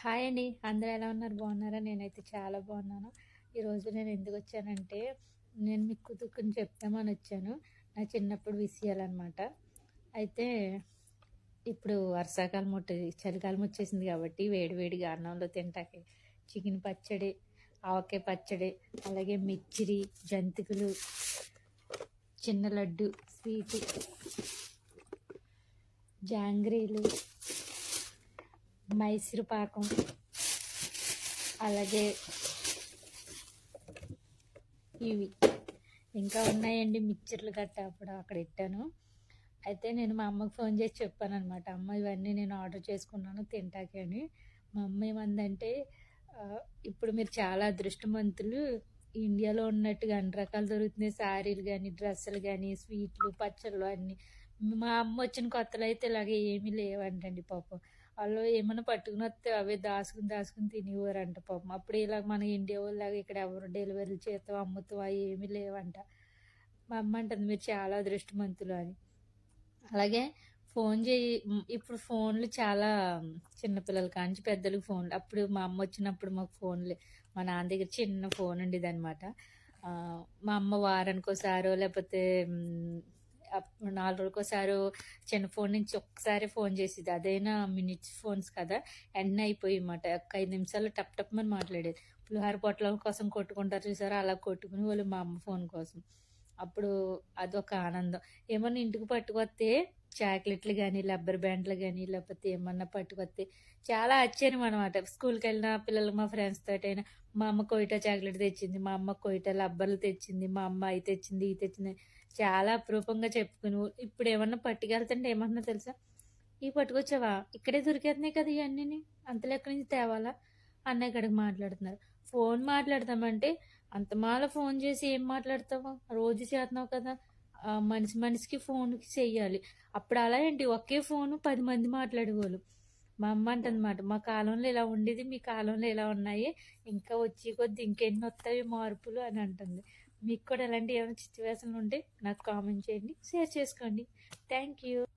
Hi అండి. అందరూ ఎలా ఉన్నారు? బాగున్నారా? నేనైతే చాలా బాగున్నాను. ఈరోజు నేను ఎందుకు వచ్చానంటే నేను మీకు కుతుక్కుని చెప్తామని వచ్చాను. నా చిన్నప్పుడు విసియాలన్నమాట. అయితే ఇప్పుడు వర్షాకాలం ఉంటుంది చలికాలం వచ్చేసింది కాబట్టి వేడివేడిగా అన్నంలో తింటాకి చికెన్ పచ్చడి ఆవకాయ పచ్చడి అలాగే మిచ్చిరి జంతికలు చిన్న లడ్డు స్వీటు జాంగ్రీలు మైసూరు పాకం అలాగే ఇవి. ఇంకా ఉన్నాయండి మిక్చర్లు గట్ట అప్పుడు అక్కడ ఇట్టాను అయితే నేను మా అమ్మకి ఫోన్ చేసి చెప్పాను అనమాట అమ్మ ఇవన్నీ నేను ఆర్డర్ చేసుకున్నాను తింటాకి అని. మా అమ్మ ఏమందంటే ఇప్పుడు మీరు చాలా అదృష్టవంతులు. ఇండియాలో ఉన్నట్టుగా అన్ని రకాలు దొరుకుతున్నాయి. శారీలు కానీ డ్రెస్సులు కానీ స్వీట్లు పచ్చళ్ళు అన్నీ. మా అమ్మ వచ్చిన కొత్తలో అయితే ఇలాగే ఏమీ లేవంటండి పాపం. వాళ్ళు ఏమైనా పట్టుకుని వస్తే అవే దాసుకుని దాసుకుని తినేవారంట పాపం. అప్పుడు ఇలా మన ఇండియా వాళ్ళలాగా ఇక్కడ ఎవరు డెలివరీలు చేస్తాం అమ్ముతాం అవి ఏమీ లేవంట. మా అమ్మ అంటుంది మీరు చాలా అదృష్టవంతులు అని. అలాగే ఫోన్ చేయి ఇప్పుడు ఫోన్లు చాలా చిన్నపిల్లలు కాంచి పెద్దలకు ఫోన్లు. అప్పుడు మా అమ్మ వచ్చినప్పుడు మాకు ఫోన్లు. మా నాన్న దగ్గర చిన్న ఫోన్ ఉండేది అనమాట మా అమ్మ వారానికి ఒకసారో లేకపోతే నాలుగు రోజులకోసారి చిన్న ఫోన్ నుంచి ఒక్కసారి ఫోన్ చేసేది. అదైనా మినిట్స్ ఫోన్స్ కదా. ఎండ్ అయిపోయి అన్నమాట ఒక ఐదు నిమిషాలు టప్ టప్ అని మాట్లాడేది. పులిహార పొట్ల కోసం కొట్టుకుంటారు చూసారా? అలా కొట్టుకుని వాళ్ళు మా అమ్మ ఫోన్ కోసం. అప్పుడు అదొక ఆనందం. ఏమన్నా ఇంటికి పట్టుకొస్తే చాక్లెట్లు కానీ రబ్బర్ బ్యాండ్లు కానీ లేకపోతే ఏమన్నా పట్టుకొస్తే చాలా ఆశ్చర్యం అనమాట స్కూల్కి వెళ్ళిన పిల్లలు మా ఫ్రెండ్స్ తోటైనా మా అమ్మ కొయిటా చాక్లెట్ తెచ్చింది మా అమ్మ కొయిటా రబ్బర్లు తెచ్చింది మా అమ్మ అవి తెచ్చింది ఇది తెచ్చింది చాలా అపురూపంగా చెప్పుకుని ఇప్పుడు ఏమన్నా పట్టుకెళ్తుంటే ఏమన్నా తెలుసా? ఇవి పట్టుకొచ్చావా? ఇక్కడే దొరికేస్తున్నాయి కదా ఇవన్నీ అంతలో ఎక్కడి నుంచి తేవాలా? అన్న ఇక్కడికి మాట్లాడుతున్నారు. ఫోన్ మాట్లాడతామంటే అంత మాల ఫోన్ చేసి ఏం మాట్లాడతావా? రోజు చేస్తున్నావు కదా. మనిషి మనిషికి ఫోన్కి చెయ్యాలి. అప్పుడు అలా ఏంటి? ఒకే ఫోను పది మంది మాట్లాడేవాళ్ళు. మా అమ్మ అంటనమాట మా కాలంలో ఇలా ఉండేది మీ కాలంలో ఇలా ఉన్నాయి. ఇంకా వచ్చి కొద్ది ఇంకెన్ని వస్తాయి మార్పులు? అని అంటుంది. మీకు కూడా ఎలాంటి ఏమైనా సిచ్యువేషన్లు ఉంటే నాకు కామెంట్ చేయండి షేర్ చేసుకోండి. Thank you